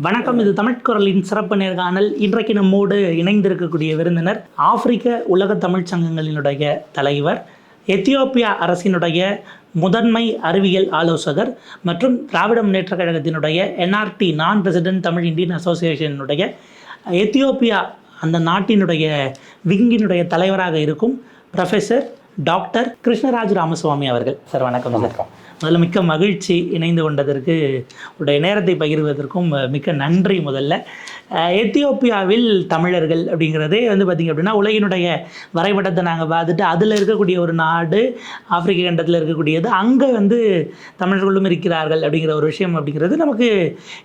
வணக்கம் இது தமிழ்குரலின் சிறப்பு நேர்காணல். இன்றைக்கு நம்மோடு இணைந்திருக்கக்கூடிய விருந்தினர் ஆப்பிரிக்க உலக தமிழ் சங்கங்களினுடைய தலைவர் எத்தியோப்பியா அரசினுடைய முதன்மை அறிவியல் ஆலோசகர் மற்றும் திராவிட முன்னேற்றக் கழகத்தினுடைய NRT non resident Tamil Indian அசோசியேஷனுடைய Ethiopia அந்த நாட்டினுடைய விங்கினுடைய தலைவராக இருக்கும் ப்ரொஃபஸர் டாக்டர் கிருஷ்ணராஜ் ராமசுவாமி அவர்கள். சார் வணக்கம் வணக்கம். முதல்ல மிக்க மகிழ்ச்சி இணைந்து கொண்டதற்கு உடைய நேரத்தை பகிர்வதற்கும் மிக்க நன்றி முதல்ல. எத்தியோப்பியாவில் தமிழர்கள் அப்படிங்கிறதே வந்து பார்த்திங்க அப்படின்னா உலகினுடைய வரைபடத்தை நாங்கள் பார்த்துட்டு அதில் இருக்கக்கூடிய ஒரு நாடு ஆப்பிரிக்க கண்டத்தில் இருக்கக்கூடியது. அங்கே வந்து தமிழர்களும் இருக்கிறார்கள் அப்படிங்கிற ஒரு விஷயம் அப்படிங்கிறது நமக்கு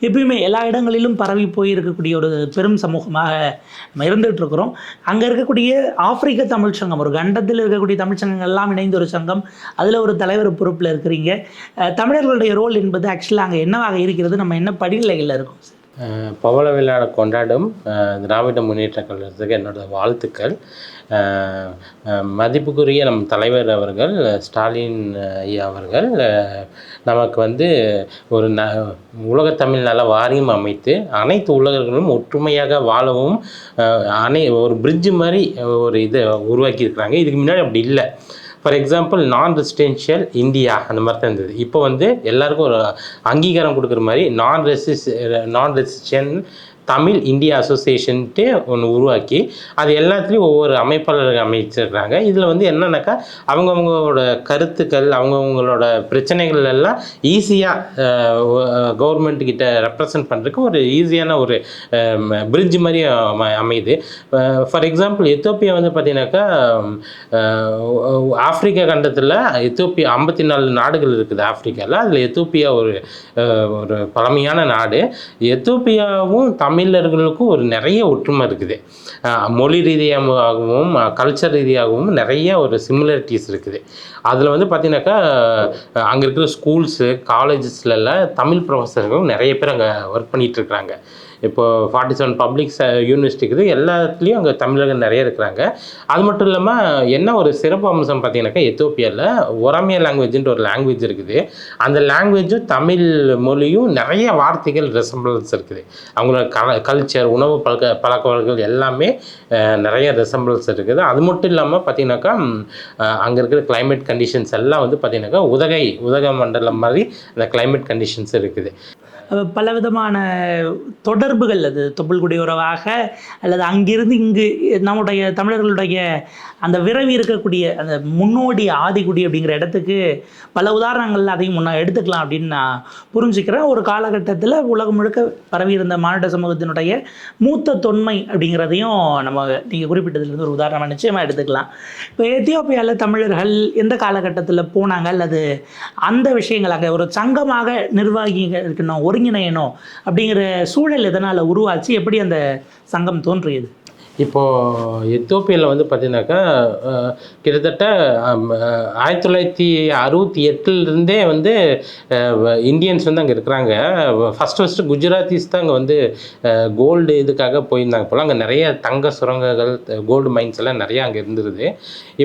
எப்பயுமே எல்லா இடங்களிலும் பரவி போய் இருக்கக்கூடிய ஒரு பெரும் சமூகமாக நம்ம இருந்துகிட்டு இருக்கிறோம். அங்கே இருக்கக்கூடிய ஆப்பிரிக்க தமிழ் சங்கம் ஒரு கண்டத்தில் இருக்கக்கூடிய தமிழ் சங்கங்கள் எல்லாம் இணைந்த ஒரு சங்கம். அதில் ஒரு தலைவர் பொறுப்பில் இருக்கிறீங்க. தமிழர்களுடைய ரோல் என்பது ஆக்சுவலாக அங்கே என்னவாக இருக்கிறது? நம்ம என்ன படிநிலைகளில் இருக்கோம்? சார் பவள விழா கொண்டாடும் திராவிட முன்னேற்ற கழகத்துக்கு என்னோட வாழ்த்துக்கள். மதிப்புக்குரிய நம் தலைவர் அவர்கள் ஸ்டாலின் ஐயா அவர்கள் நமக்கு வந்து ஒரு ந உலகத்தமிழ் நல வாரியம் அமைத்து அனைத்து உலகர்களும் ஒற்றுமையாக வாழவும் அனை ஒரு பிரிட்ஜ் மாதிரி ஒரு இதை உருவாக்கியிருக்கிறாங்க. இதுக்கு முன்னாடி அப்படி இல்லை. For example non residential India அந்த மாதிரி தான் இருந்தது. இப்போ வந்து எல்லாருக்கும் ஒரு அங்கீகாரம் கொடுக்குற மாதிரி நான் ரெசிஸ் நான் ரெசிஸ்டன் தமிழ் இந்தியா அசோசியேஷன்ட்டு ஒன்று உருவாக்கி அது எல்லாத்துலேயும் ஒவ்வொரு அமைப்பாளர்கள் அமைச்சிடுறாங்க இதில் வந்து என்னென்னாக்கா அவங்கவுங்களோட கருத்துக்கள் அவங்கவுங்களோட பிரச்சனைகள் எல்லாம் ஈஸியாக கவர்மெண்ட் கிட்ட ரெப்ரசன்ட் பண்ணுறதுக்கு ஒரு ஈஸியான ஒரு பிரிட்ஜ் மாதிரி அமை அமையுது. ஃபார் எக்ஸாம்பிள் எத்தோப்பியா வந்து பார்த்தீங்கன்னாக்கா ஆப்பிரிக்கா கண்டத்தில் எத்தோப்பியா ஐம்பத்தி நாலு நாடுகள் இருக்குது ஆப்பிரிக்காவில் அதில் எத்தோப்பியா ஒரு ஒரு பழமையான நாடு. எத்தோப்பியாவும் தமிழ் தமிழர்களுக்கும் ஒரு நிறைய ஒற்றுமை இருக்குது. மொழி ரீதியாகவும் கல்ச்சர் ரீதியாகவும் நிறைய ஒரு சிமிலரிட்டிஸ் இருக்குது. அதில் வந்து பார்த்தீங்கன்னாக்கா அங்கே இருக்கிற ஸ்கூல்ஸு காலேஜஸ்லலாம் தமிழ் ப்ரொஃபஸர்கள் நிறைய பேர் அங்கே ஒர்க் பண்ணிட்டு இப்போது இப்போ ஃபார்ட்டி செவன் பப்ளிக் யூனிவர்சிட்டி இருக்குது. எல்லாத்துலேயும் அங்கே தமிழர்கள் நிறைய இருக்கிறாங்க. அது மட்டும் இல்லாமல் என்ன ஒரு சிறப்பு அம்சம் பார்த்தீங்கன்னாக்கா எத்தோப்பியாவில் ஒராமியா லாங்குவேஜ்ன்ற ஒரு லாங்குவேஜ் இருக்குது. அந்த லாங்குவேஜும் தமிழ் மொழியும் நிறைய வார்த்தைகள் ரெசம்பிளன்ஸ் இருக்குது. அவங்களோட கல கல்ச்சர் உணவு பழக்க பழக்க வழக்கங்கள் எல்லாமே நிறைய ரெசம்பிளன்ஸ் இருக்குது. அது மட்டும் இல்லாமல் பார்த்தீங்கன்னாக்கா அங்கே இருக்கிற கிளைமேட் கண்டிஷன்ஸ் எல்லாம் வந்து பார்த்தீங்கன்னாக்கா உதகை உதக மண்டலம் மாதிரி அந்த கிளைமேட் கண்டிஷன்ஸ் இருக்குது. பலவிதமான தொடர்புகள் அது தொப்புள்குடி உறவாக அல்லது அங்கிருந்து இங்கு நம்முடைய தமிழர்களுடைய அந்த விரவி இருக்கக்கூடிய அந்த முன்னோடி ஆதிக்குடி அப்படிங்கிற இடத்துக்கு பல உதாரணங்கள் அதையும் முன்னா எடுத்துக்கலாம் அப்படின்னு நான் புரிஞ்சுக்கிறேன். ஒரு காலகட்டத்தில் உலகம் முழுக்க பரவி இருந்த மானிட சமூகத்தினுடைய மூத்த தொன்மை அப்படிங்கிறதையும் நம்ம நீங்கள் குறிப்பிட்டதுலேருந்து ஒரு உதாரணமாக நிச்சயமாக எடுத்துக்கலாம். இப்போ எத்தியோப்பியாவில் தமிழர்கள் எந்த காலகட்டத்தில் போனாங்க? அல்லது அந்த விஷயங்கள் அங்கே ஒரு சங்கமாக நிர்வாகிங்க இருக்கணும் ஒருங்கிணையணும் அப்படிங்கிற சூழல் எதனால் உருவாச்சு? எப்படி அந்த சங்கம் தோன்றியது? இப்போது எத்தோப்பியாவில் வந்து பார்த்தீங்கன்னாக்கா கிட்டத்தட்ட ஆயிரத்தி தொள்ளாயிரத்தி அறுபத்தி எட்டுலேருந்தே வந்து இந்தியன்ஸ் வந்து அங்கே இருக்கிறாங்க. ஃபஸ்ட்டு ஃபஸ்ட்டு குஜராத்திஸ் தான் அங்கே வந்து கோல்டு இதுக்காக போயிருந்தாங்க போல். அங்கே நிறைய தங்க சுரங்கங்கள் கோல்டு மைன்ஸ் எல்லாம் நிறையா அங்கே இருந்துருது.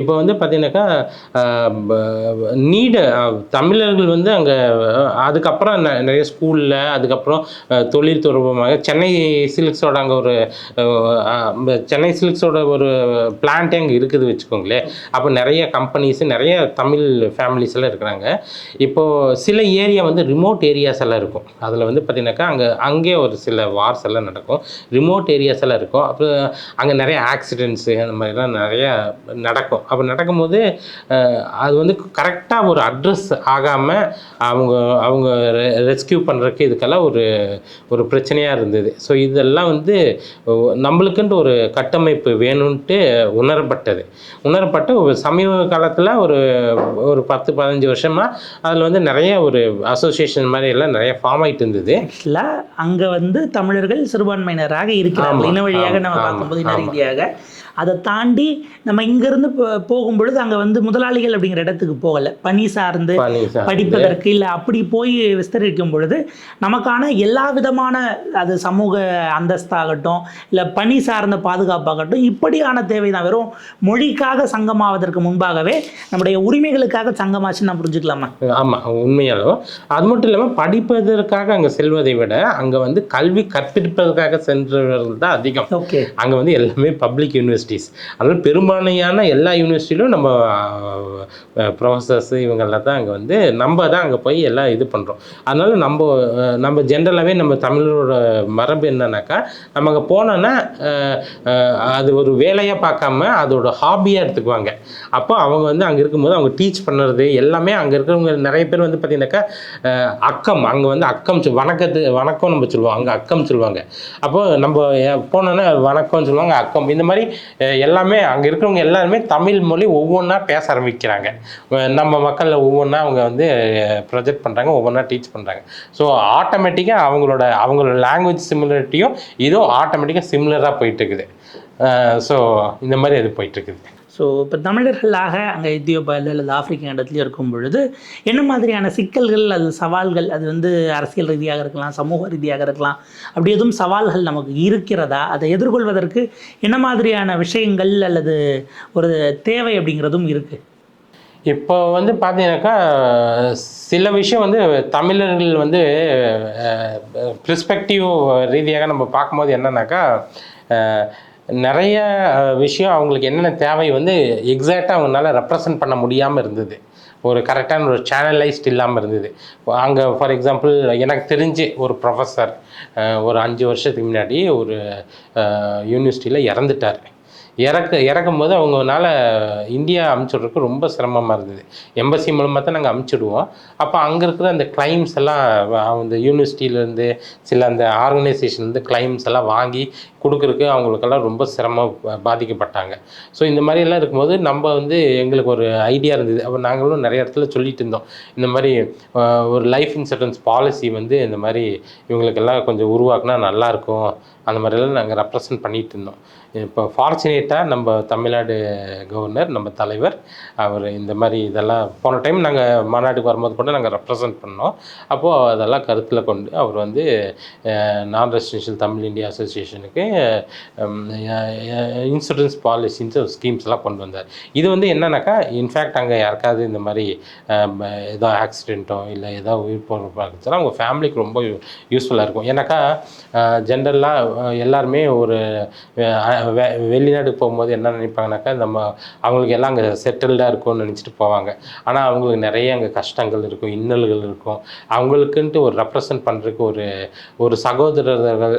இப்போ வந்து பார்த்தீங்கன்னாக்கா நீடு தமிழர்கள் வந்து அங்கே அதுக்கப்புறம் நிறைய ஸ்கூலில் அதுக்கப்புறம் தொழில் தொடர்பமாக சென்னை சில்க்ஸோட அங்கே ஒரு சென்னை சில்க்ஸோட ஒரு பிளான்ட் அங்கே இருக்குது வச்சுக்கோங்களேன். அப்போ நிறைய கம்பெனிஸ் நிறைய தமிழ் ஃபேமிலிஸ் எல்லாம் இருக்கிறாங்க. இப்போது சில ஏரியா வந்து ரிமோட் ஏரியாஸ் எல்லாம் இருக்கும். அதில் வந்து பார்த்தீங்கன்னாக்கா அங்கே அங்கே ஒரு சில வார்ஸ் எல்லாம் நடக்கும். ரிமோட் ஏரியாஸ் எல்லாம் இருக்கும். அப்புறம் அங்கே நிறைய ஆக்சிடென்ட்ஸு அந்த மாதிரிலாம் நிறைய நடக்கும். அப்போ நடக்கும்போது அது வந்து கரெக்டாக ஒரு அட்ரஸ் ஆகாமல் அவங்க அவங்க ரெஸ்கியூ பண்ணுறதுக்கு இதுக்கெல்லாம் ஒரு ஒரு பிரச்சனையாக இருந்தது. ஸோ இதெல்லாம் வந்து நம்மளுக்குன்ட்டு ஒரு கட்டமைப்பு வேணும்ன்ட்டு உணரப்பட்டது. உணரப்பட்டு ஒரு சமீப காலத்தில் ஒரு ஒரு பத்து பதினஞ்சு வருஷமாக அதில் வந்து நிறைய ஒரு அசோசியேஷன் மாதிரி எல்லாம் நிறைய ஃபார்ம் ஆயிட்டு இருந்தது. ஆக்சுவலாக அங்கே வந்து தமிழர்கள் சிறுபான்மையினராக இருக்கிறார்கள். ஆமா, இன வழியாக நம்ம பார்க்கும்போது இன. ரீதியாக. அதை தாண்டி நம்ம இங்கேருந்து போகும் பொழுது அங்கே வந்து முதலாளிகள் அப்படிங்கிற இடத்துக்கு போகலை. பணி சார்ந்து படிப்பதற்கு இல்லை அப்படி போய் விஸ்தரிக்கும் பொழுது நமக்கான எல்லா விதமான அது சமூக அந்தஸ்தாகட்டும் இல்லை பணி சார்ந்த பாதுகாப்பாகட்டும். இப்படியான தேவை தான் வெறும் மொழிக்காக சங்கமாவதற்கு முன்பாகவே நம்முடைய உரிமைகளுக்காக சங்கமாச்சுன்னு நான் புரிஞ்சுக்கலாமா? ஆமாம் உண்மையாலும். அது மட்டும் இல்லாமல் படிப்பதற்காக அங்கே செல்வதை விட அங்கே வந்து கல்வி கற்பிப்பதற்காக சென்றவர்கள் தான் அதிகம். ஓகே. அங்கே வந்து எல்லாமே பப்ளிக் யூனிவர்சிட்டிஸ் அதனால் பெரும்பான்மையான எல்லா யூனிவர்சிட்டியிலும் நம்ம ப்ரொஃபஸர்ஸ் இவங்கெல்லாம் தான் அங்கே வந்து நம்ம தான் அங்கே போய் எல்லாம் இது பண்ணுறோம் அதனால் நம்ம நம்ம ஜென்ரலாகவே நம்ம தமிழரோட மரபு என்னன்னாக்கா நம்ம அங்கே போனோன்னா அது ஒரு வேலையாக பார்க்காம அதோட ஹாபியாக எடுத்துக்குவாங்க. அப்போ அவங்க வந்து அங்கே இருக்கும்போது அவங்க டீச் பண்ணுறது எல்லாமே அங்கே இருக்கிறவங்க நிறைய பேர் வந்து பார்த்தீங்கன்னாக்கா அக்கம். அங்கே வந்து அக்கம் வணக்கத்து வணக்கம் நம்ம சொல்லுவோம். அங்கே அக்கம் சொல்லுவாங்க. அப்போ நம்ம போனோன்னா வணக்கம் சொல்லுவாங்க அக்கம். இந்த மாதிரி எல்லாமே அங்கே இருக்கிறவங்க எல்லாருமே தமிழ் மொழி ஒவ்வொன்றா பேச ஆரம்பிக்கிறாங்க. நம்ம மக்களில் ஒவ்வொன்றா அவங்க வந்து ப்ரொஜெக்ட் பண்ணுறாங்க ஒவ்வொன்றா டீச் பண்ணுறாங்க ஸோ ஆட்டோமேட்டிக்காக அவங்களோட அவங்களோட லாங்குவேஜ் சிமிலரிட்டியும் இதுவும் ஆட்டோமேட்டிக்காக சிமிலராக போயிட்டு இருக்குது. ஸோ இந்த மாதிரி அது போயிட்டு இருக்குது ஸோ இப்போ தமிழர்களாக அங்கே எத்தியோப்பியாவில் அல்லது ஆப்பிரிக்க இடத்துலையும் இருக்கும் பொழுது என்ன மாதிரியான சிக்கல்கள் அது சவால்கள் அது வந்து அரசியல் ரீதியாக இருக்கலாம் சமூக ரீதியாக இருக்கலாம் அப்படி எதுவும் சவால்கள் நமக்கு இருக்கிறதா? அதை எதிர்கொள்வதற்கு என்ன மாதிரியான விஷயங்கள் அல்லது ஒரு தேவை அப்படிங்கிறதும் இருக்குது இப்போ வந்து பார்த்தீங்கன்னாக்கா சில விஷயம் வந்து தமிழர்கள் வந்து ப்ரிஸ்பெக்டிவ் ரீதியாக நம்ம பார்க்கும்போது என்னன்னாக்கா நிறைய விஷயம் அவங்களுக்கு என்னென்ன தேவை வந்து எக்ஸாக்டாக அவங்களால ரெப்ரசன்ட் பண்ண முடியாமல் இருந்தது. ஒரு கரெக்டான ஒரு சேனலைஸ்ட் இல்லாமல் இருந்தது. அங்கே ஃபார் எக்ஸாம்பிள் எனக்கு தெரிஞ்சு ஒரு ப்ரொஃபஸர் ஒரு அஞ்சு வருஷத்துக்கு முன்னாடி ஒரு யூனிவர்சிட்டியில் இறந்துட்டார். இறக்க இறக்கும்போது அவங்கனால இந்தியா அமுச்சிடுறதுக்கு ரொம்ப சிரமமாக இருந்தது. எம்பசி மூலமாக தான் நாங்கள் அமுச்சுடுவோம். அப்போ அங்கே இருக்கிற அந்த கிளைம்ஸ் எல்லாம் அந்த யூனிவர்சிட்டியிலேருந்து சில அந்த ஆர்கனைசேஷன்லேருந்து கிளைம்ஸ் எல்லாம் வாங்கி கொடுக்குறதுக்கு அவங்களுக்கெல்லாம் ரொம்ப சிரமம் பாதிக்கப்பட்டாங்க. ஸோ இந்த மாதிரி எல்லாம் இருக்கும்போது நம்ம வந்து எங்களுக்கு ஒரு ஐடியா இருந்தது. அப்போ நாங்களும் நிறைய இடத்துல சொல்லிட்டு இருந்தோம். இந்த மாதிரி ஒரு லைஃப் இன்சூரன்ஸ் பாலிசி வந்து இந்த மாதிரி இவங்களுக்கெல்லாம் கொஞ்சம் உருவாக்குனா நல்லாயிருக்கும் அந்த மாதிரிலாம் நாங்கள் ரெப்ரசன்ட் பண்ணிட்டு இருந்தோம். இப்போ ஃபார்ச்சுனேட்டாக நம்ம தமிழ்நாடு கவர்னர் நம்ம தலைவர் அவர் இந்த மாதிரி இதெல்லாம் போன டைம் நாங்கள் மாநாட்டுக்கு வரும்போது கூட நாங்கள் ரெப்ரசன்ட் பண்ணோம். அப்போது அதெல்லாம் கருத்தில் கொண்டு அவர் வந்து நான் ரெசிடென்ஷியல் தமிழ் இந்தியா அசோசியேஷனுக்கு இன்சூரன்ஸ் பாலிசின்னு ஸ்கீம்ஸ் எல்லாம் கொண்டு வந்தார். இது வந்து என்னன்னாக்கா இன்ஃபேக்ட் அங்கே யாருக்காவது இந்த மாதிரி ஏதோ ஆக்சிடெண்ட்டோ இல்லை ஏதோ உயிர் போகிறப்ப அவங்க ஃபேமிலிக்கு ரொம்ப யூஸ்ஃபுல்லாக இருக்கும். ஏன்னாக்கா ஜென்ரலாக எல்லாருமே ஒரு அஹ், வெ- வெளிநாட்டுக்கு போகும்போது என்ன நினைப்பாங்கனாக்கா நம்ம அவங்களுக்கு எல்லாம் அங்கே செட்டில்டாக இருக்கும்னு நினச்சிட்டு போவாங்க. ஆனால் அவங்களுக்கு நிறைய அங்கே கஷ்டங்கள் இருக்கும் இன்னல்கள் இருக்கும். அவங்களுக்குன்ட்டு ஒரு ரெப்ரசன்ட் பண்ணுறதுக்கு ஒரு ஒரு சகோதரர்கள்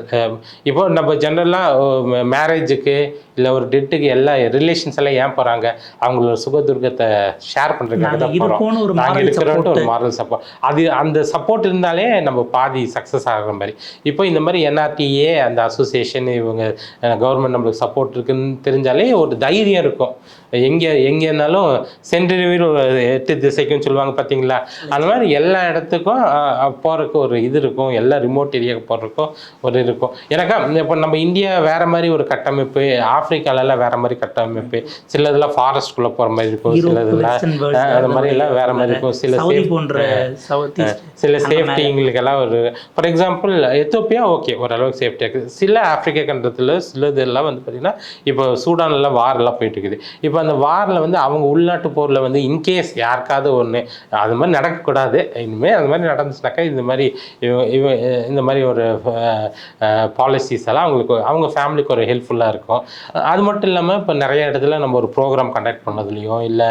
இப்போ நம்ம ஜென்ரலாக மேரேஜுக்கு இல்லை ஒரு டெட்டுக்கு எல்லா ரிலேஷன்ஸ் எல்லாம் ஏன் போகிறாங்க அவங்களோட சுகதுர்க்கத்தை ஷேர் பண்ணுறதுக்காக நாங்கள் தான் போகிறோம் இருக்கோன்னு ஒரு நாங்கள் மாரல் இருக்கிறோன்ட்டு ஒரு சப்போர்ட் மாரல் சப்போர்ட் அது அந்த சப்போர்ட் இருந்தாலே நம்ம பாதி சக்ஸஸ் ஆகிற மாதிரி. இப்போ இந்த மாதிரி என்ஆர்டிஏ அந்த அசோசியேஷன் இவங்க கவர்மெண்ட் நம்மளுக்கு சப்போர்ட் இருக்குன்னு தெரிஞ்சாலே ஒரு தைரியம் இருக்கும். எங்கே எங்கேனாலும் சென்றிருவில் எட்டு திசைக்குன்னு சொல்லுவாங்க பார்த்தீங்களா? அந்த மாதிரி எல்லா இடத்துக்கும் போகிறதுக்கு ஒரு இது இருக்கும். எல்லா ரிமோட் ஏரியாவுக்கு போகிறதுக்கும் ஒரு இருக்கும். எனக்கா இப்போ நம்ம இந்தியா வேற மாதிரி ஒரு கட்டமைப்பு ஆப்பிரிக்காலலாம் வேற மாதிரி கட்டமைப்பு. சில இதெல்லாம் ஃபாரஸ்ட்குள்ளே போகிற மாதிரி இருக்கும். சில இதெல்லாம் அந்த மாதிரி எல்லாம் வேற மாதிரி இருக்கும். சில போன்ற சில அந்த சேஃப்டி எங்களுக்கெல்லாம் ஒரு ஃபார் எக்ஸாம்பிள் எத்தோப்பியா ஓகே ஓரளவுக்கு சேஃப்டியாக இருக்குது. சில ஆப்பிரிக்க கண்டத்தில் சிலதெல்லாம் வந்து பார்த்திங்கன்னா இப்போ சூடான்லாம் வாரெல்லாம் போயிட்டு இருக்குது. இப்போ அந்த வாரில் வந்து அவங்க உள்நாட்டு போரில் வந்து இன்கேஸ் யாருக்காவது ஒன்று அது மாதிரி நடக்கக்கூடாது. இனிமேல் அது மாதிரி நடந்துச்சுனாக்கா இந்த மாதிரி இவ- இந்த மாதிரி ஒரு பாலிசிஸ் எல்லாம் அவங்களுக்கு அவங்க ஃபேமிலிக்கு ஒரு ஹெல்ப்ஃபுல்லாக இருக்கும். அது மட்டும் இல்லாமல் இப்போ நிறைய இடத்துல நம்ம ஒரு ப்ரோக்ராம் கண்டக்ட் பண்ணதுலையோ இல்லை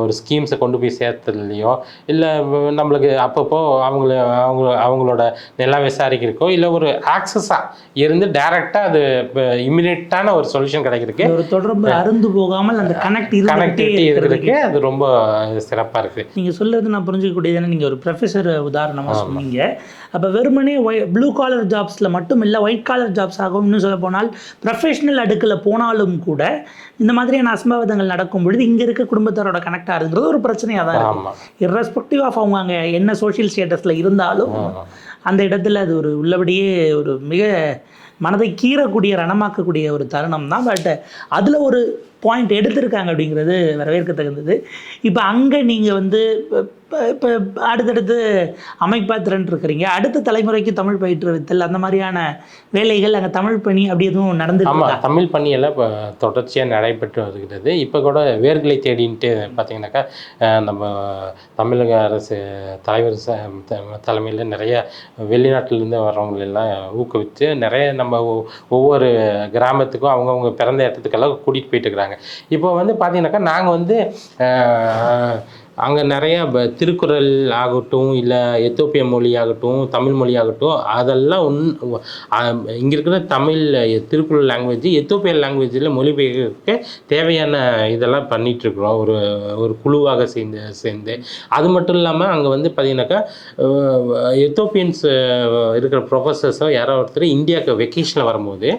ஒரு ஸ்கீம்ஸை கொண்டு போய் சேர்த்ததுலையோ இல்லை நம்மளுக்கு அப்பப்போ அவங்கள அவங்க அவங்களோட நிலம் விசாரிக்கிறதுக்கோ இல்லை ஒரு ஆக்சஸாக இருந்து டைரெக்டாக அது இம்மிடியட்டான ஒரு சொல்யூஷன் கிடைக்கிறதுக்கு ஒரு தொடர்பு அருந்து போகாமல் அந்த கனெக்ட் கனெக்டிவிட்டி இருக்கிறதுக்கு அது ரொம்ப சிறப்பாக இருக்குது நீங்கள் சொல்றது நான் புரிஞ்சுக்கக்கூடியது நீங்கள் ஒரு ப்ரொஃபஸர் உதாரணமாக சொன்னீங்க. அப்போ வெறுமனே ஒய் ப்ளூ காலர் ஜாப்ஸில் மட்டும் இல்லை ஒயிட் காலர் ஜாப்ஸ் ஆகும் இன்னும் சொல்ல போனால் ப்ரொஃபஷனல் அடுக்கில் போனாலும் கூட இந்த மாதிரியான அசம்பாவிதங்கள் நடக்கும் பொழுது இங்கே இருக்க குடும்பத்தாரோட கனெக்ட் ஆகுங்கிறது ஒரு பிரச்சனையாக தான் இருக்கும் இர்ரெஸ்பெக்டிவ் ஆஃப் அவங்க அங்கே என்ன சோஷியல் ஸ்டேட்டஸில் இருந்தாலும் அந்த இடத்துல அது ஒரு உள்ளபடியே ஒரு மிக மனதை கீறக்கூடிய ரணமாக்கக்கூடிய ஒரு தருணம் தான். பட் அதில் ஒரு பாயிண்ட் எடுத்திருக்காங்க அப்படிங்கிறது வரவேற்கத்தகுந்தது. இப்போ அங்கே நீங்கள் வந்து இப்போ அடுத்தடுத்து அமைப்பா திரண்டிருக்கிறீங்க அடுத்த தலைமுறைக்கு தமிழ் பயிற்றுவித்தல் அந்த மாதிரியான வேலைகள் அங்கே தமிழ் பணி அப்படி எதுவும் ஆமாம் இருக்கா? தமிழ் பணியெல்லாம் இப்போ தொடர்ச்சியாக நடைபெற்று வருகிறது. இப்போ கூட வேர்களை தேடின்ட்டு பார்த்தீங்கன்னாக்கா நம்ம தமிழக அரசு தலைவர் தலைமையில் நிறைய வெளிநாட்டிலேருந்து வர்றவங்க எல்லாம் ஊக்குவித்து நிறைய நம்ம ஒவ்வொரு கிராமத்துக்கும் அவங்கவுங்க பிறந்த இடத்துக்கெல்லாம் கூட்டிகிட்டு போயிட்டு இருக்கிறாங்க. இப்போ வந்து பார்த்தீங்கன்னாக்கா நாங்கள் வந்து அங்கே நிறையா திருக்குறள் ஆகட்டும் இல்லை எத்தோப்பிய மொழி ஆகட்டும் தமிழ் மொழி ஆகட்டும் அதெல்லாம் உன் இங்கே இருக்கிற தமிழ் திருக்குறள் லாங்குவேஜ் எத்தோப்பிய லாங்குவேஜில் மொழிபெயர்க்க தேவையான இதெல்லாம் பண்ணிகிட்ருக்குறோம் ஒரு ஒரு குழுவாக சேர்ந்து சேர்ந்து. அது மட்டும் இல்லாமல் அங்கே வந்து பார்த்தீங்கன்னாக்கா எத்தோப்பியன்ஸ் இருக்கிற ப்ரொஃபஸர்ஸோ யாரோ ஒருத்தர் இந்தியாவுக்கு வெக்கேஷனில் வரும்போது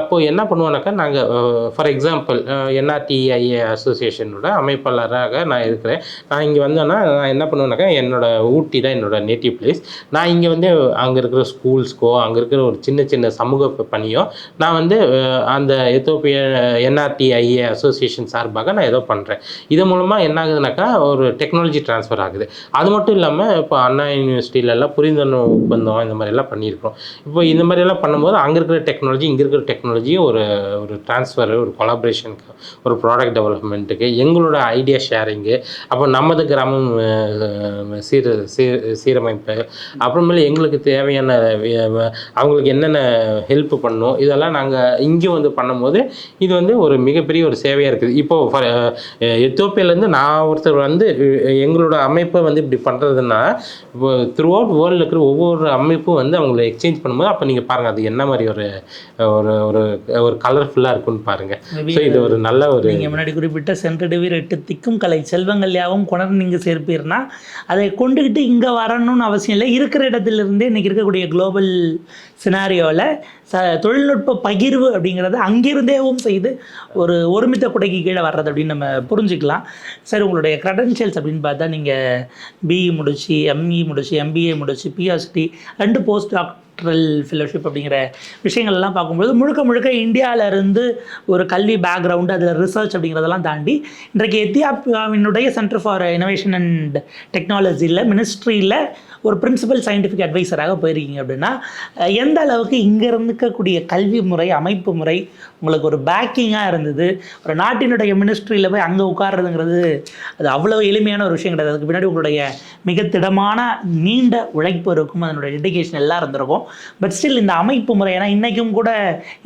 அப்போது என்ன பண்ணுவோன்னாக்கா நாங்கள் ஃபார் எக்ஸாம்பிள் என்ஆர்டிஐஏ அசோசியேஷனோட அமைப்பாளராக நான் இருக்கிறேன். நான் இங்கே வந்தேன்னா நான் என்ன பண்ணுவேன்னாக்கா என்னோட ஊட்டி தான் என்னோட நேட்டிவ் பிளேஸ் நான் இங்கே வந்து அங்கே இருக்கிற ஸ்கூல்ஸ்க்கோ அங்கே இருக்கிற ஒரு சின்ன சின்ன சமூக பணியோ நான் வந்து அந்த எத்தோப்பிய என்ஆர்டிஐஏ அசோசியேஷன் சார்பாக நான் ஏதோ பண்ணுறேன் இது மூலமாக என்ன ஆகுதுனாக்கா ஒரு டெக்னாலஜி ட்ரான்ஸ்ஃபர் ஆகுது. அது மட்டும் இல்லாமல் இப்போ அண்ணா யூனிவர்சிட்டியிலலாம் புரிந்துணர்வு ஒப்பந்தம் இந்த மாதிரிலாம் பண்ணியிருக்கிறோம். இப்போ இந்த மாதிரிலாம் பண்ணும்போது அங்கே இருக்கிற டெக்னாலஜி இங்கே இருக்கிற டெக்னாலஜியும் ஒரு ஒரு ட்ரான்ஸ்ஃபர் ஒரு கொலாபரேஷனுக்கு ஒரு ப்ராடக்ட் டெவலப்மெண்ட்டுக்கு எங்களோட ஐடியா ஷேரிங்கு அப்போ நமது கிராமம் சீர சீர் சீரமைப்பு அப்புறமேல எங்களுக்கு தேவையான அவங்களுக்கு என்னென்ன ஹெல்ப் பண்ணணும் இதெல்லாம் நாங்கள் இங்கே வந்து பண்ணும்போது இது வந்து ஒரு மிகப்பெரிய ஒரு சேவையாக இருக்குது. இப்போது ஃபார் எத்தோப்பியாலேருந்து நான் ஒருத்தர் வந்து எங்களோட அமைப்பை வந்து இப்படி பண்ணுறதுன்னா த்ரூ அவுட் வேர்ல்டில் இருக்கிற ஒவ்வொரு அமைப்பும் வந்து அவங்கள எக்ஸ்சேஞ்ச் பண்ணும்போது அப்போ நீங்கள் பாருங்கள் அது என்ன மாதிரி ஒரு ஒரு ஒரு ஒரு கலர்ஃபுல்லாக இருக்குன்னு பாருங்கள் ஸோ இது ஒரு நல்ல ஒரு நீங்கள் முன்னாடி குறிப்பிட்ட சென்றடுவீர் எட்டு திக்கும் கலை செல்வங்கள் யாவும் கொணர்ந்து நீங்கள் சேர்ப்பீர்னா அதை கொண்டுக்கிட்டு இங்கே வரணும்னு அவசியம் இல்லை. இருக்கிற இடத்துல இருந்தே இன்றைக்கி இருக்கக்கூடிய குளோபல் சினாரியோவில் ச தொழில்நுட்ப பகிர்வு அப்படிங்கிறது அங்கிருந்தேவும் செய்து ஒரு ஒருமித்த குடைக்கு கீழே வர்றது அப்படின்னு நம்ம புரிஞ்சுக்கலாம். சரி உங்களுடைய க்ரெடென்ஷியல்ஸ் அப்படின்னு பார்த்தா நீங்கள் பிஇ முடிச்சு எம்இ முடிச்சு எம்பிஏ முடிச்சு பிஹெச்டி ரெண்டு போஸ்ட் டாக்டரல் ஃபெலோஷிப் அப்படிங்கிற விஷயங்கள்லாம் பார்க்கும்போது முழுக்க முழுக்க இந்தியாவிலேருந்து ஒரு கல்வி பேக்ரவுண்டு அதில் ரிசர்ச் அப்படிங்கிறதெல்லாம் தாண்டி இன்றைக்கு எத்தியாப்பியாவினுடைய சென்டர் ஃபார் இனோவேஷன் அண்ட் டெக்னாலஜியில் மினிஸ்ட்ரியில் ஒரு பிரின்சிபல் சயின்டிஃபிக் அட்வைசராக போயிருக்கீங்க அப்படின்னா எந்த அளவுக்கு இங்கே இருக்கக்கூடிய கல்வி முறை அமைப்பு முறை உங்களுக்கு ஒரு பேக்கிங்காக இருந்தது? ஒரு நாட்டினுடைய மினிஸ்ட்ரியில் போய் அங்கே உட்கார்றதுங்கிறது அது அவ்வளோ எளிமையான ஒரு விஷயம் கிடையாது. அதுக்கு பின்னாடி உங்களுடைய மிக திடமான நீண்ட உழைப்பு இருக்கும். அதனுடைய டெடிகேஷன் எல்லாம் இருந்திருக்கும். பட் ஸ்டில் இந்த அமைப்பு முறை ஏன்னா இன்றைக்கும் கூட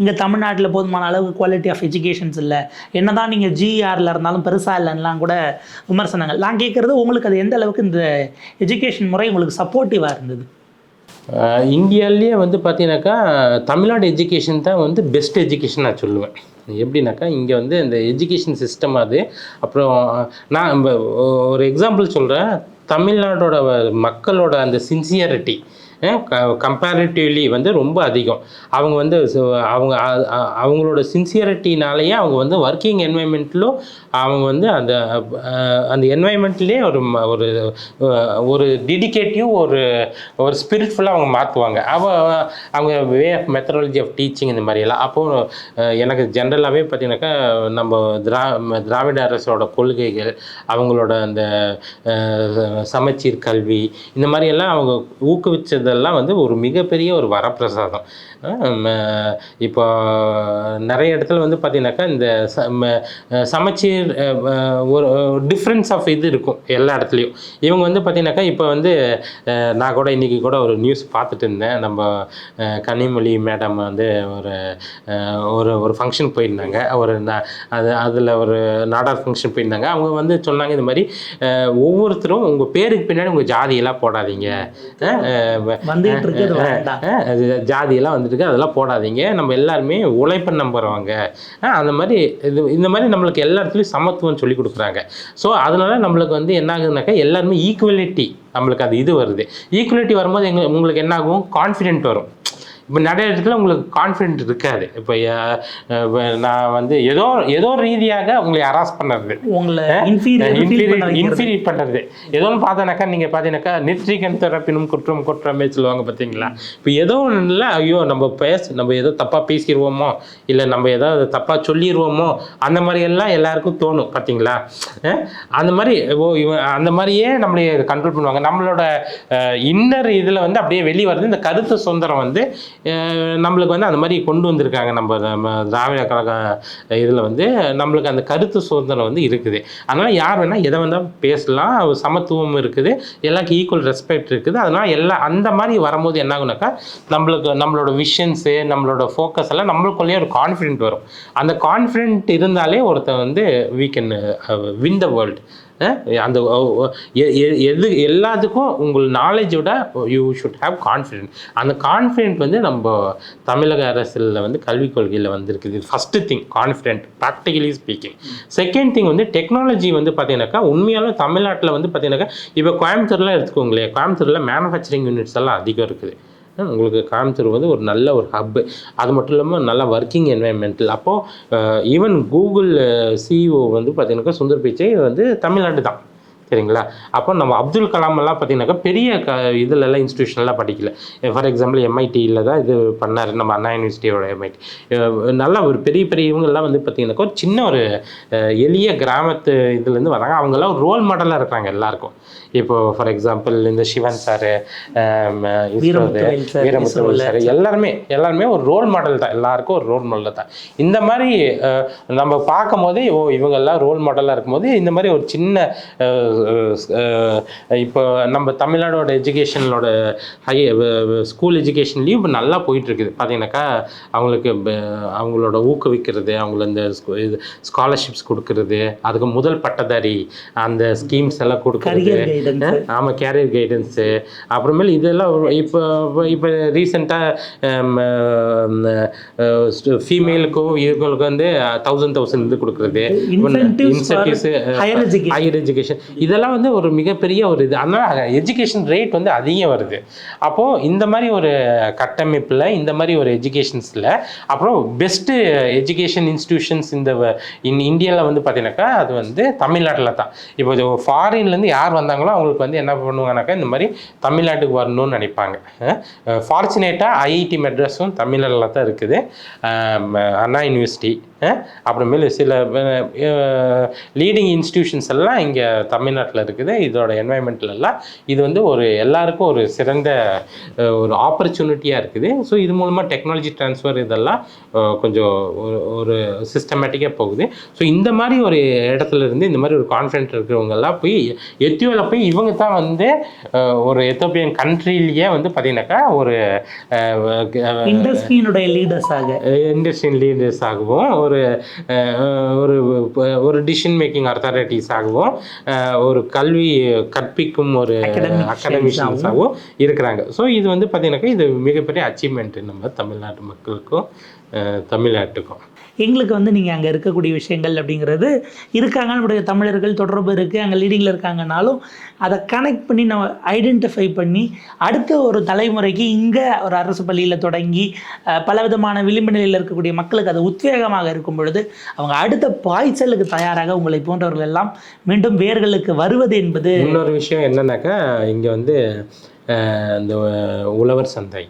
இங்கே தமிழ்நாட்டில் போதுமான அளவு குவாலிட்டி ஆஃப் எஜுகேஷன்ஸ் இல்லை. என்ன தான் நீங்கள் ஜிஆரில் இருந்தாலும் பெருசாக இல்லைன்னெலாம் கூட விமர்சனங்கள். நான் கேட்குறது உங்களுக்கு அது எந்த அளவுக்கு இந்த எஜுகேஷன் முறை உங்களுக்கு சப்போர்ட்டிவாக இருந்தது. இந்தியாவிலேயே வந்து பார்த்தீங்கன்னாக்கா தமிழ்நாடு எஜுகேஷன் தான் வந்து பெஸ்ட் எஜுகேஷன் நான் சொல்லுவேன். எப்படின்னாக்கா இங்கே வந்து இந்த எஜுகேஷன் சிஸ்டம் அது. அப்புறம் நான் ஒரு எக்ஸாம்பிள் சொல்கிறேன் தமிழ்நாடோட மக்களோட அந்த சின்சியரிட்டி கம்பேரிட்டிவ்லி வந்து ரொம்ப அதிகம். அவங்க வந்து அவங்க அவங்களோட சின்சியரிட்டினாலேயே அவங்க வந்து ஒர்க்கிங் என்வாயன்மெண்ட்லும் அவங்க வந்து அந்த அந்த என்வாயன்மெண்ட்லேயே ஒரு ஒரு ஒரு டெடிக்கேட்டிவ் ஒரு ஒரு ஸ்பிரிட்ஃபுல்லாக அவங்க மாற்றுவாங்க அவ அவங்க way of methodology of teaching இந்த மாதிரியெல்லாம் அப்போது எனக்கு ஜென்ரலாகவே பார்த்தீங்கன்னாக்கா நம்ம திரா திராவிட அரசோட கொள்கைகள் அவங்களோட அந்த சமச்சீர் கல்வி இந்த மாதிரியெல்லாம் அவங்க இதெல்லாம் வந்து ஒரு மிகப்பெரிய ஒரு வரப்பிரசாதம். இப்போ நிறைய இடத்துல வந்து பார்த்தீங்கன்னாக்கா இந்த ச- ம- சமச்சீர் ஒரு டிஃப்ரென்ஸ் ஆஃப் இது இருக்கும் எல்லா இடத்துலையும். இவங்க வந்து பார்த்தீங்கன்னாக்கா இப்போ வந்து நான் கூட இன்றைக்கி கூட ஒரு நியூஸ் பார்த்துட்டு இருந்தேன். நம்ம கனிமொழி மேடம் வந்து ஒரு ஒரு ஒரு ஃபங்க்ஷன் போயிருந்தாங்க. ஒரு அது அதில் ஒரு நாடார் ஃபங்க்ஷன் போயிருந்தாங்க. அவங்க வந்து சொன்னாங்க இந்த மாதிரி ஒவ்வொருத்தரும் உங்கள் பேருக்கு பின்னாடி உங்கள் ஜாதியெல்லாம் போடாதீங்க. அஹ் அது ஜாதியெல்லாம் வந்துட்டு அதெல்லாம் போடாதீங்க. நம்ம எல்லாருமே உழைப்பை நம்புறவங்க. அந்த மாதிரி இது இந்த மாதிரி நம்மளுக்கு எல்லா இடத்துலையும் சமத்துவம் சொல்லி கொடுக்குறாங்க. ஸோ அதனால நம்மளுக்கு வந்து என்ன ஆகுதுனாக்கா எல்லாருமே ஈக்குவலிட்டி நம்மளுக்கு அது இது வருது. ஈக்குவலிட்டி வரும்போது எங்க உங்களுக்கு என்ன ஆகும்? கான்ஃபிடென்ட் வரும். இப்போ நிறைய இடத்துல உங்களுக்கு கான்ஃபிடென்ட் இருக்காது. இப்போ நான் வந்து ஏதோ ஏதோ ரீதியாக உங்களை ஹராஸ் பண்ணுறது உங்களை. இன்ஃபீரியட் பண்ணுறது ஏதோ ஒன்று பார்த்தனாக்கா நீங்கள் பார்த்தீங்கன்னாக்கா நெற்றிகன் திறப்பினும் குற்றம் குற்றமே சொல்லுவாங்க பார்த்தீங்களா? இப்போ ஏதோ ஒன்று இல்லை ஐயோ நம்ம பேச நம்ம ஏதோ தப்பாக பேசிடுவோமோ இல்லை நம்ம ஏதாவது தப்பாக சொல்லிடுவோமோ அந்த மாதிரி எல்லாம் எல்லாருக்கும் தோணும் பார்த்தீங்களா? அந்த மாதிரி ஓ இவன் அந்த மாதிரியே நம்மளை கண்ட்ரோல் பண்ணுவாங்க. நம்மளோட இன்னர் இதில் வந்து அப்படியே வெளியே வருது. இந்த கருத்து சுதந்திரம் வந்து நம்மளுக்கு வந்து அந்த மாதிரி கொண்டு வந்திருக்காங்க. நம்ம நம்ம திராவிட கழக இதில் வந்து நம்மளுக்கு அந்த கருத்து சுதந்திரம் வந்து இருக்குது. அதனால் யார் வேணால் எதை வேணால் பேசலாம். சமத்துவம் இருக்குது. எல்லாருக்கும் ஈக்குவல் ரெஸ்பெக்ட் இருக்குது. அதனால் எல்லா அந்த மாதிரி வரும்போது என்ன ஆகுனாக்கா நம்மளுக்கு நம்மளோட விஷன்ஸு நம்மளோட ஃபோக்கஸ் எல்லாம் நம்மளுக்குள்ளேயே ஒரு கான்ஃபிடென்ட் வரும். அந்த கான்ஃபிடென்ட் இருந்தாலே ஒருத்தன் வந்து we can win the world அந்த எ- எது எல்லாத்துக்கும் உங்கள் நாலேஜோட யூ ஷுட் ஹேவ் கான்ஃபிடென்ட் அந்த கான்ஃபிடென்ட் வந்து நம்ம தமிழக அரசில் வந்து கல்விக் கொள்கையில் வந்திருக்குது. First thing confident practically speaking second thing வந்து டெக்னாலஜி வந்து பார்த்தீங்கன்னாக்கா உண்மையாலும் தமிழ்நாட்டில் வந்து பார்த்தீங்கன்னாக்கா இப்போ கோயம்புத்தூர்லாம் எடுத்துக்கோங்களேன் கோயம்புத்தூரில் மேனுஃபேக்சரிங் யூனிட்ஸ் எல்லாம் அதிகம் இருக்குது. உங்களுக்கு காமிச்சிருவது வந்து ஒரு நல்ல ஒரு ஹப்பு அது மட்டும் இல்லாமல் நல்ல ஒர்க்கிங் என்வாயன்மெண்டல் அப்போது ஈவன் கூகுள் சிஇஓ வந்து பார்த்தீங்கன்னாக்கா சுந்தர் பிச்சை வந்து தமிழ்நாடு தான். சரிங்களா? அப்போ நம்ம அப்துல் கலாம் எல்லாம் பார்த்தீங்கன்னாக்கா பெரிய க இதுலலாம் இன்ஸ்டியூஷன்லாம் படிக்கல. ஃபார் எக்ஸாம்பிள் எம்ஐடியில் தான் இது பண்ணார் நம்ம அண்ணா யூனிவர்சிட்டியோட எம்ஐடி நல்ல ஒரு பெரிய பெரிய இவங்கெல்லாம் வந்து பார்த்தீங்கன்னாக்கா ஒரு சின்ன ஒரு எளிய கிராமத்து இதுலேருந்து வராங்க. அவங்கெல்லாம் ஒரு ரோல் மாடலாக இருக்காங்க எல்லாருக்கும். இப்போ ஃபார் எக்ஸாம்பிள் இந்த சிவன் சார் வீரமுத்துவேல் சார் எல்லாருமே எல்லாருமே ஒரு ரோல் மாடல் தான். எல்லாருக்கும் ஒரு ரோல் மாடல் தான். இந்த மாதிரி நம்ம பார்க்கும் போதே ஓ இவங்கெல்லாம் ரோல் மாடலாக இருக்கும்போது இந்த மாதிரி ஒரு சின்ன இப்போ நம்ம தமிழ்நாடோட எஜுகேஷனோட ஹை ஸ்கூல் எஜுகேஷன்லேயும் இப்போ நல்லா போயிட்டு இருக்குது பார்த்தீங்கன்னாக்கா அவங்களுக்கு அவங்களோட ஊக்குவிக்கிறது அவங்கள இந்த இது ஸ்காலர்ஷிப்ஸ் கொடுக்கறது அதுக்கு முதல் பட்டதாரி அந்த ஸ்கீம்ஸ் எல்லாம் கொடுக்கறது. ஆமாம் கேரியர் கைடன்ஸு அப்புறமேல் இதெல்லாம் இப்போ இப்போ ரீசெண்டாக ஃபீமேலுக்கும் இவங்களுக்கு வந்து தௌசண்ட் தௌசண்ட் இது கொடுக்குறது. Education. ஹையர் எஜுகேஷன் இதெல்லாம் வந்து ஒரு மிகப்பெரிய ஒரு இது. அதனால் எஜுகேஷன் ரேட் வந்து அதிகம் வருது. அப்போது இந்த மாதிரி ஒரு கட்டமைப்பில் இந்த மாதிரி ஒரு எஜுகேஷன்ஸில் அப்புறம் பெஸ்ட்டு எஜுகேஷன் இன்ஸ்டிடியூஷன்ஸ் இந்த வ- இன் இந்தியாவில் வந்து பார்த்தீங்கன்னாக்கா அது வந்து தமிழ்நாட்டில் தான். இப்போ ஃபாரின்லேருந்து யார் வந்தாங்களோ அவங்களுக்கு வந்து என்ன பண்ணுவாங்கனாக்கா இந்த மாதிரி தமிழ்நாட்டுக்கு வரணும்னு நினைப்பாங்க. ஃபார்ச்சுனேட்டாக ஐஐடி மெட்ராஸும் தமிழ்நாட்டில் தான் இருக்குது. அண்ணா யூனிவர்சிட்டி அப்புறமேலு சில லீடிங் இன்ஸ்டிடியூஷன்ஸ் எல்லாம் இங்கே தமிழ்நாட்டில் இருக்குது. இதோட எல்லாம் இது வந்து ஒரு எல்லாருக்கும் ஒரு சிறந்த ஒரு ஆப்பர்ச்சுனிட்டியாக இருக்குது. ஸோ இது மூலமாக டெக்னாலஜி ட்ரான்ஸ்ஃபர் இதெல்லாம் கொஞ்சம் ஒரு- ஒரு சிஸ்டமேட்டிக்காக போகுது. ஸோ இந்த மாதிரி ஒரு இடத்துல இருந்து இந்த மாதிரி ஒரு கான்ஃபிடென்ட் இருக்கிறவங்க எல்லாம் போய் எத்தியோவில் போய் இவங்க தான் வந்து ஒரு எத்தோப்பியன் கண்ட்ரிலேயே வந்து பார்த்தீங்கன்னாக்கா ஒரு இண்டஸ்ட்ரியினுடைய லீடர்ஸாக இண்டஸ்ட்ரியல் லீடர்ஸ் ஆகவும் ஒரு ஒரு ஒரு டிசிஷன் மேக்கிங் அத்தாரிட்டிஸ் ஆகவும் அஹ், ஒரு கல்வி கற்பிக்கும் ஒரு அகாடமிஷியன்ஸாகவும் இருக்கிறாங்க. ஸோ இது வந்து பார்த்தீங்கன்னாக்கா இது மிகப்பெரிய அச்சீவ்மெண்ட் நம்ம தமிழ்நாட்டு மக்களுக்கும் தமிழ்நாட்டுக்கும். எங்களுக்கு வந்து நீங்கள் அங்கே இருக்கக்கூடிய விஷயங்கள் அப்படிங்கிறது இருக்காங்க. நம்முடைய தமிழர்கள் தொடர்பு இருக்குது அங்கே லீடிங்கில் இருக்காங்கனாலும் அதை கனெக்ட் பண்ணி நம்ம ஐடென்டிஃபை பண்ணி அடுத்த ஒரு தலைமுறைக்கு இங்கே ஒரு அரசு பள்ளியில் தொடங்கி பல பலவிதமான விளிம்பு நிலையில் இருக்கக்கூடிய மக்களுக்கு அது உத்வேகமாக இருக்கும் பொழுது அவங்க அடுத்த பாய்ச்சலுக்கு தயாராக உங்களை போன்றவர்கள் எல்லாம் மீண்டும் வேர்களுக்கு வருவது என்பது இன்னொரு விஷயம் என்னன்னாக்கா இங்கே வந்து இந்த உழவர் சந்தை.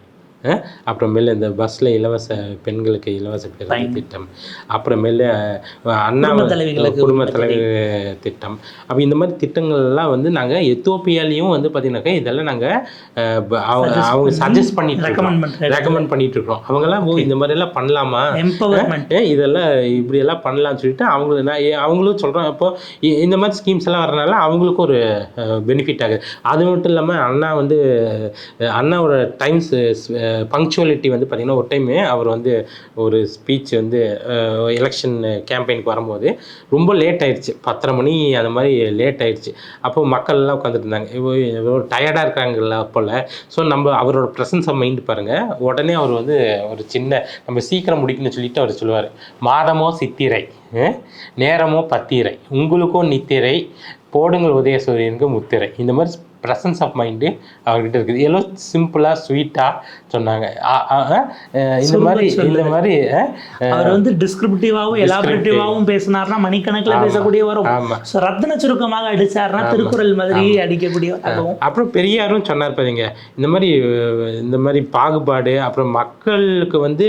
அப்புறமேல இந்த பஸ்ஸில் இலவச பெண்களுக்கு இலவச பேருந்து திட்டம். அப்புறமேல அண்ணா குடும்ப தலைவர் திட்டம். அப்போ இந்த மாதிரி திட்டங்கள்லாம் வந்து நாங்கள் எத்தோப்பியாலையும் வந்து பார்த்தீங்கன்னாக்கா இதெல்லாம் நாங்கள் அவங்க சஜஸ்ட் பண்ணிட்டு ரெக்கமெண்ட் பண்ணிட்டு இருக்கோம் அவங்கெல்லாம் ஓ இந்த மாதிரி எல்லாம் பண்ணலாமா இதெல்லாம் இப்படியெல்லாம் பண்ணலாம்னு சொல்லிட்டு அவங்களுக்கு நான் அவங்களும் சொல்கிறோம் இப்போ இந்த மாதிரி ஸ்கீம்ஸ் எல்லாம் வரனால அவங்களுக்கும் ஒரு பெனிஃபிட் ஆகுது. அது மட்டும் இல்லாமல் அண்ணா வந்து அண்ணாவோட டைம்ஸ் பங்க்சுவாலிட்டி வந்து பார்த்திங்கன்னா ஒரு டைம் அவர் வந்து ஒரு ஸ்பீச் வந்து எலெக்ஷன் கேம்பெயினுக்கு வரும்போது ரொம்ப லேட் ஆயிடுச்சு. பத்தரை மணி அந்த மாதிரி லேட் ஆயிடுச்சு. அப்போ மக்கள் எல்லாம் உட்காந்துட்டு இருந்தாங்க. இவ்வளோ டயர்டாக இருக்காங்கல்ல அப்போல ஸோ நம்ம அவரோட ப்ரெசன்ஸை மைண்ட் பாருங்கள் உடனே அவர் வந்து ஒரு சின்ன நம்ம சீக்கிரம் முடிக்கணும்னு சொல்லிட்டு அவர் சொல்லுவார். மாதமோ சித்திரை நேரமோ பத்திரை. உங்களுக்கும் நித்திரை போடுங்கள் உதயசூரியனுக்கு முத்திரை. இந்த மாதிரி ப்ரெசன்ஸ் ஆஃப் மைண்டு அவர்கிட்ட இருக்குது. எவ்வளோ சிம்பிளாக ஸ்வீட்டாக சொன்னாங்க. இந்த மாதிரி இந்த மாதிரி அவர் வந்து டிஸ்கிரிப்டிவாகவும் எலாபரேட்டிவாகவும் பேசினார்னா மணிக்கணக்கில் பேசக்கூடிய வரும். ஸோ ரத்தின சுருக்கமாக அடிச்சார்னா திருக்குறள் மாதிரி அடிக்கக்கூடியவராகவும் அப்புறம் பெரியாரும் சொன்னார் பாருங்க இந்த மாதிரி இந்த மாதிரி பாகுபாடு அப்புறம் மக்களுக்கு வந்து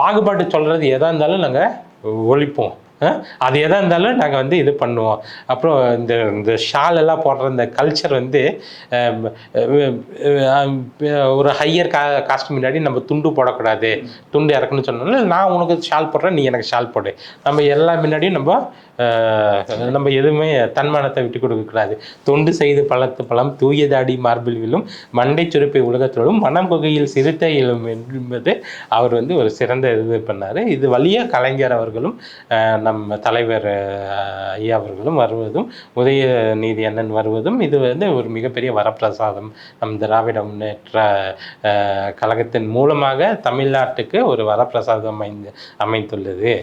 பாகுபாடு சொல்றது எதா இருந்தாலும் நாங்கள் ஒழிப்போம். அது எதாக இருந்தாலும் நாங்கள் வந்து இது பண்ணுவோம். அப்புறம் இந்த இந்த ஷால் எல்லாம் போடுற இந்த கல்ச்சர் வந்து ஒரு ஹையர் கா காஸ்ட் முன்னாடி நம்ம துண்டு போடக்கூடாது. துண்டு இறக்குன்னு சொன்னோம்னா நான் உனக்கு ஷால் போடுறேன் நீ எனக்கு ஷால் போடு. நம்ம எல்லா முன்னாடியும் நம்ம நம்ம எதுவுமே தன்மானத்தை விட்டு கொடுக்கக்கூடாது தொண்டு செய்து பழத்து பழம் தூயதாடி மார்பில் விழும் மண்டை சுருப்பை உலகத்தோடும் மனம் குகையில் சிறுத்தை இழும் என்பது அவர் வந்து ஒரு சிறந்த இது பண்ணார். இது வழியாக கலைஞர் அவர்களும் நம்ம தலைவர் ஐயா அவர்களும் வருவதும் உதய நீதி அண்ணன் வருவதும் இது வந்து ஒரு மிகப்பெரிய வரப்பிரசாதம். நம் திராவிட முன்னேற்ற கழகத்தின் மூலமாக தமிழ்நாட்டுக்கு ஒரு வரப்பிரசாதம் அமைந்து அமைந்துள்ளது.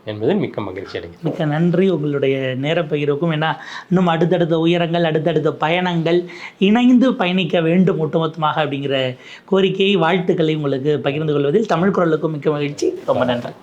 அஹ், என்பது மிக்க மகிழ்ச்சி அடைகிறது மிக்க நன்றி. உங்களுடைய நேரப்பகிர்வுக்கும் ஏன்னா இன்னும் அடுத்தடுத்த உயரங்கள் அடுத்தடுத்த பயணங்கள் இணைந்து பயணிக்க வேண்டும் ஒட்டுமொத்தமாக அப்படிங்கிற கோரிக்கையை வாழ்த்துக்களை உங்களுக்கு பகிர்ந்து கொள்வதில் தமிழ் குரலுக்கும் மிக்க மகிழ்ச்சி. ரொம்ப நன்றி.